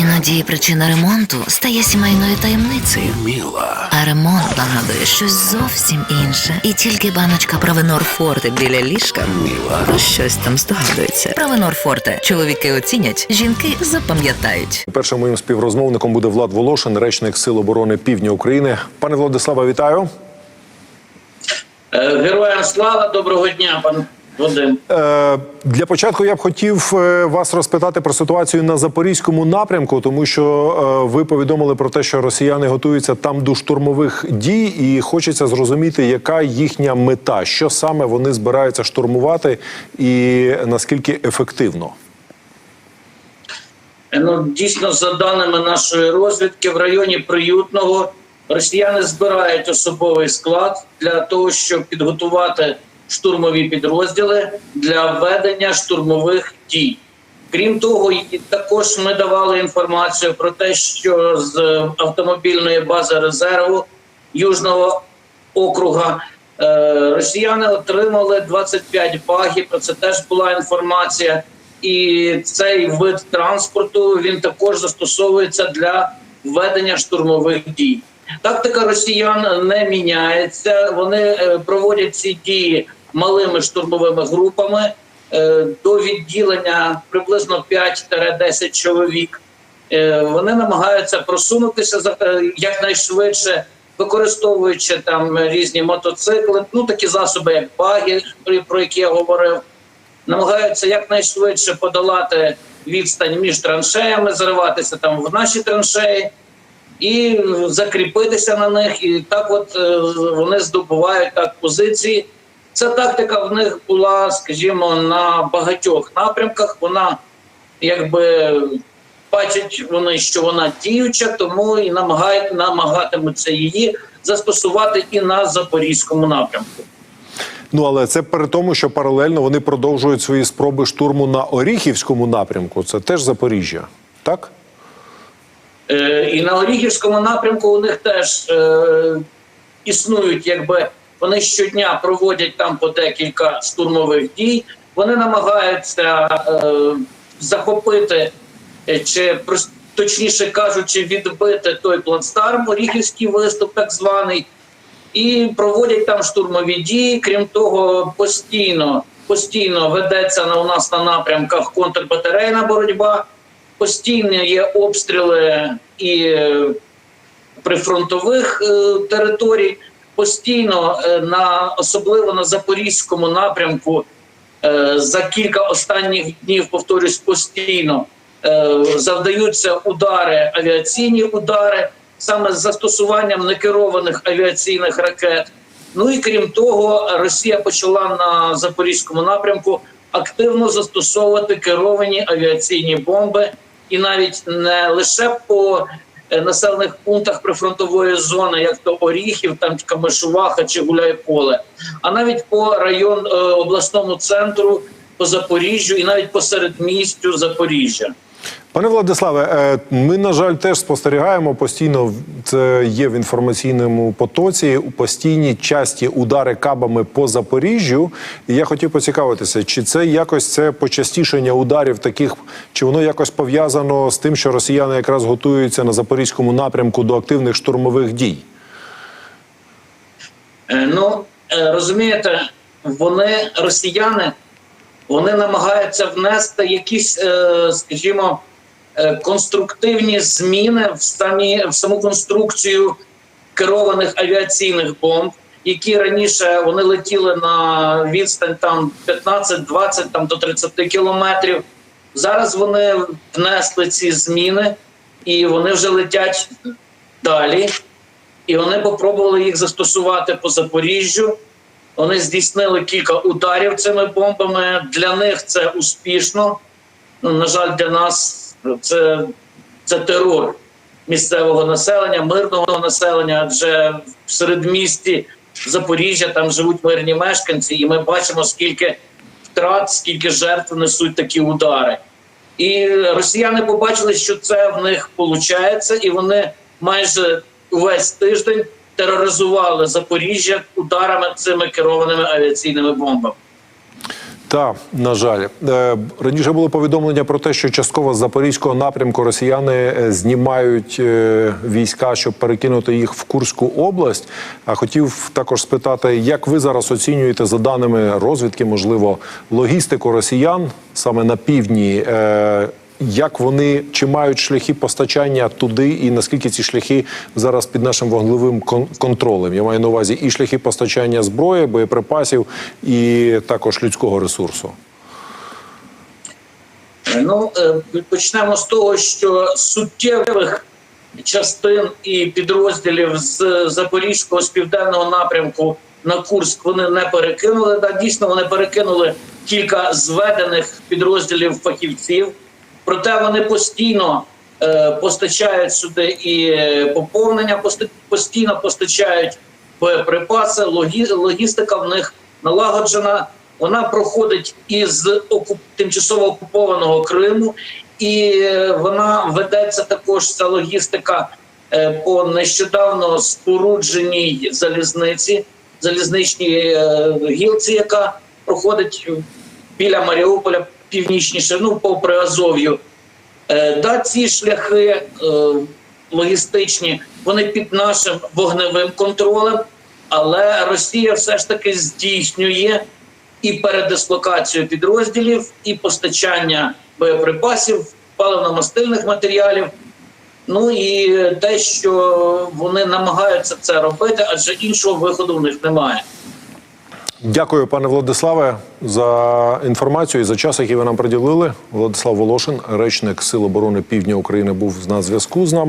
Іноді причина ремонту стає сімейною таємницею. Міла. А ремонт нагадує щось зовсім інше. І тільки баночка Провенор Форте біля ліжка Міла. про щось там здогадується. Провенор Форте. Чоловіки оцінять, жінки запам'ятають. Першим моїм співрозмовником буде Влад Волошин, речник Сил оборони Півдня України. Пане Владиславе, вітаю. Е, Героям слава, доброго дня, пан Вадим. Е, для початку я б хотів е, вас розпитати про ситуацію на запорізькому напрямку, тому що е, ви повідомили про те, що росіяни готуються там до штурмових дій, і хочеться зрозуміти, яка їхня мета, що саме вони збираються штурмувати, і наскільки ефективно. Е, Ну, дійсно, за даними нашої розвідки, в районі Приютного росіяни збирають особовий склад для того, щоб підготувати штурмові підрозділи для ведення штурмових дій. Крім того, також ми давали інформацію про те, що з автомобільної бази резерву Южного округа е, росіяни отримали 25 багів. Про це теж була інформація. І цей вид транспорту він також застосовується для ведення штурмових дій. Тактика росіян не міняється. Вони е, проводять ці дії малими штурмовими групами е, до відділення приблизно 5-10 чоловік. Е, Вони намагаються просунутися якнайшвидше, використовуючи там різні мотоцикли, ну такі засоби, як баги, про- які я говорив намагаються якнайшвидше подолати відстань між траншеями, зариватися там в наші траншеї і закріпитися на них. І так, от е, вони здобувають так позиції. Ця тактика в них була, скажімо, на багатьох напрямках. Вона якби бачать вони, що вона діюча, тому і намагають намагатимуться її застосувати і на запорізькому напрямку. Ну але це при тому, що паралельно вони продовжують свої спроби штурму на Оріхівському напрямку. Це теж Запоріжжя, так? Е, І на Оріхівському напрямку у них теж е, існують, якби вони щодня проводять там по декілька штурмових дій. Вони намагаються е, захопити е, чи точніше кажучи, відбити той плацдарм, Оріхівський виступ, так званий, і проводять там штурмові дії. Крім того, постійно постійно ведеться на у нас на напрямках контрбатарейна боротьба. Постійно є обстріли і прифронтових е, територій. Постійно е, на особливо на запорізькому напрямку е, за кілька останніх днів, повторюсь, постійно завдаються удари, авіаційні удари, саме з застосуванням некерованих авіаційних ракет. Ну і крім того, Росія почала на запорізькому напрямку активно застосовувати керовані авіаційні бомби, і навіть не лише по е, населених пунктах прифронтової зони, як то Оріхів, там Камишуваха чи Гуляйполе, а навіть по район е, обласному центру, по Запоріжжю і навіть по середмістю Запоріжжя. Пане Владиславе, е, ми на жаль теж спостерігаємо постійно. Це є в інформаційному потоці постійні часті удари кабами по Запоріжжю. І я хотів поцікавитися, чи це якось це почастішення ударів таких, чи воно якось пов'язано з тим, що росіяни якраз готуються на запорізькому напрямку до активних штурмових дій? Е, Ну е, розумієте, вони росіяни, вони намагаються внести якісь, скажімо, конструктивні зміни в самі в саму конструкцію керованих авіаційних бомб, які раніше вони летіли на відстань там 15-20 там до 30 кілометрів. Зараз вони внесли ці зміни і вони вже летять далі. І вони попробували їх застосувати по Запоріжжю. Вони здійснили кілька ударів цими бомбами. Для них це успішно. Ну, на жаль, для нас це, це терор місцевого населення, мирного населення. Адже в середмісті Запоріжжя там живуть мирні мешканці, і ми бачимо, скільки втрат, скільки жертв несуть такі удари. І росіяни побачили, що це в них виходить, і вони майже увесь тиждень тероризували Запоріжжя ударами цими керованими авіаційними бомбами. Так, на жаль, Е, раніше було повідомлення про те, що частково з запорізького напрямку росіяни е, знімають е, війська, щоб перекинути їх в Курську область. А хотів також спитати, як ви зараз оцінюєте за даними розвідки, можливо, логістику росіян саме на півдні. Як вони чи мають шляхи постачання туди, і наскільки ці шляхи зараз під нашим кон- контролем? Я маю на увазі і шляхи постачання зброї, боєприпасів, і також людського ресурсу. Ну, е, почнемо з того, що суттєвих частин і підрозділів з Запорізького з південного напрямку на Курськ вони не перекинули. Да, дійсно, вони перекинули кілька зведених підрозділів фахівців, проте вони постійно е, постачають сюди і поповнення, постійно постачають боєприпаси, логі- логістика в них налагоджена. Вона проходить із окуп... тимчасово окупованого Криму, і вона ведеться також ця логістика е, по нещодавно спорудженій залізниці, залізничній е, гілці, яка проходить біля Маріуполя північніше, ну попри Азов'ю. Е, Да, ці шляхи е, логістичні, вони під нашим вогневим контролем, але Росія все ж таки здійснює і передислокацію підрозділів, і постачання боєприпасів, паливно-мастильних матеріалів. Ну і те, що вони намагаються це робити, адже іншого виходу в них немає. Дякую, пане Владиславе, за інформацію і за час, який ви нам приділили. Владислав Волошин, речник Сил оборони Півдня України, був на зв'язку з нами.